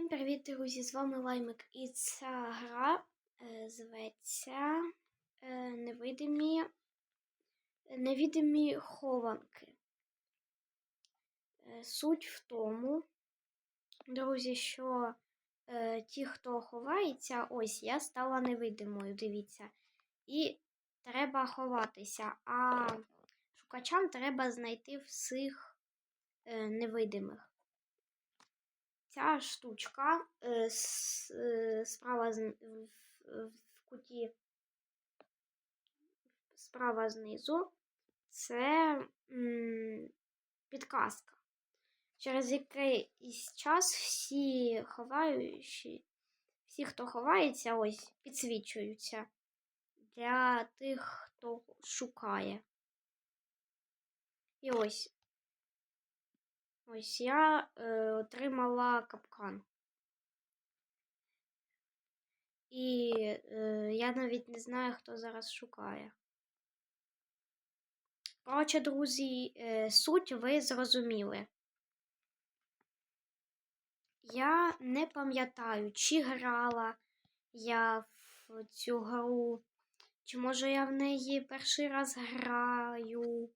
Всім привіт, друзі! З вами Лаймик. І ця гра е, зветься е, Невидимі Невидимі хованки. Е, суть в тому, друзі, що е, ті, хто ховається, ось я стала невидимою, дивіться. І треба ховатися, а шукачам треба знайти всіх е, невидимих. Ця штучка е, с, е, справа в, в куті справа знизу це м, підказка, через якийсь час всі ховаючі, всі, хто ховається, ось підсвічуються для тих, хто шукає. І ось Ось я е, отримала капкан. І е, я навіть не знаю, хто зараз шукає. Коротше, друзі, е, суть ви зрозуміли. Я не пам'ятаю, чи грала я в цю гру, чи може я в неї перший раз граю,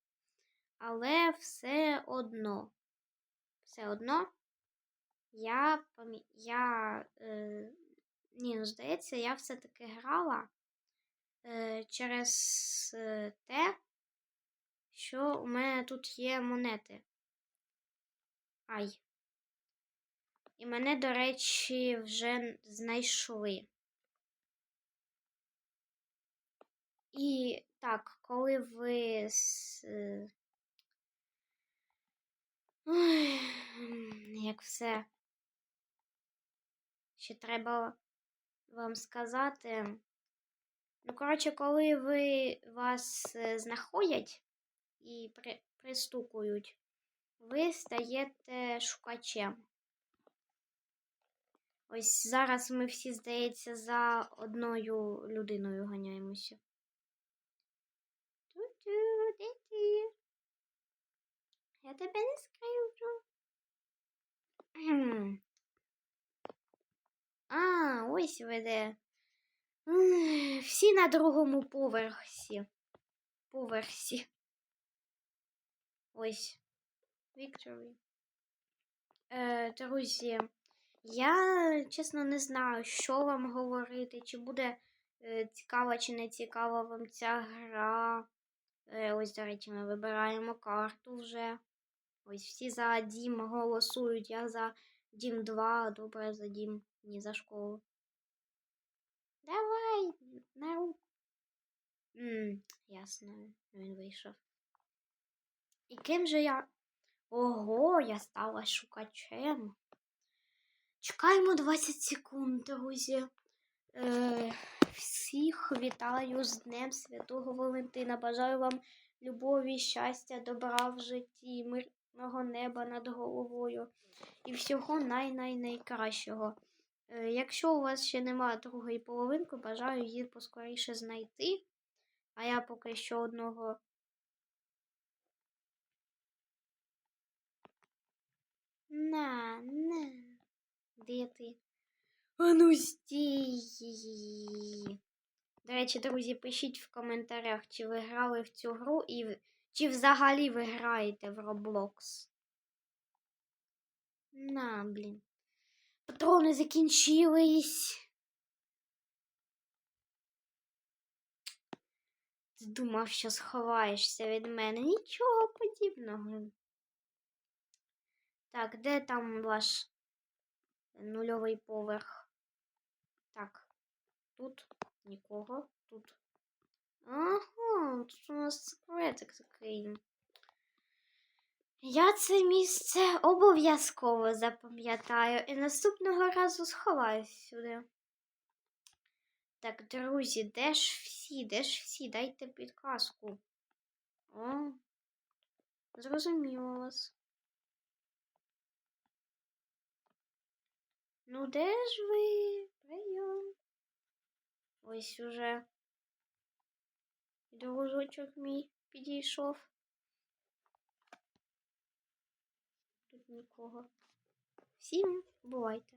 але все одно все одно я я, е, ні, ну, здається, я все-таки грала е, через е, те, що у мене тут є монети. Ай. І мене, до речі, вже знайшли. І так, коли ви е, Ой, як все. Ще треба вам сказати. Ну, коротше, коли ви вас е, знаходять і при, пристукують, ви стаєте шукачем. Ось зараз ми всі, здається, за одною людиною ганяємося. Я тебе не скривджу. А, ось веде. Всі на другому поверсі. Поверсі. Ось. Victory. Е, Друзі, я чесно не знаю, що вам говорити, чи буде е, цікава, чи не цікава вам ця гра. Е, ось, до речі, ми вибираємо карту вже. Ось всі за дім голосують. Я за дім 2, добре за дім, ні за школу. Давай, нару. Ммм, ясно, він вийшов. І ким же я. Ого, я стала шукачем. Чекаємо 20 секунд, друзі. Е, Всіх вітаю з Днем Святого Валентина. Бажаю вам любові, щастя, добра в житті, мир неба над головою і всього най-най-найкращого. Е, якщо у вас ще немає другої половинки, бажаю її поскоріше знайти. А я поки що одного. На, на, де ти? Ану стій. До речі, друзі, пишіть в коментарях, чи ви грали в цю гру і чи взагалі ви граєте в Roblox? На, блін. Патрони закінчились. Ти думав, що сховаєшся від мене. Нічого подібного. Так, де там ваш нульовий поверх? Так, тут нікого, тут Ага, тут у нас секретик такий. Я це місце обов'язково запам'ятаю і наступного разу сховаюсь сюди. Так, друзі, де ж всі? Де ж всі? Дайте підказку. О, зрозуміло вас. Ну, де ж ви? Прийом. Ось уже. Дружочок мій підійшов. Тут нікого. Всім бувайте!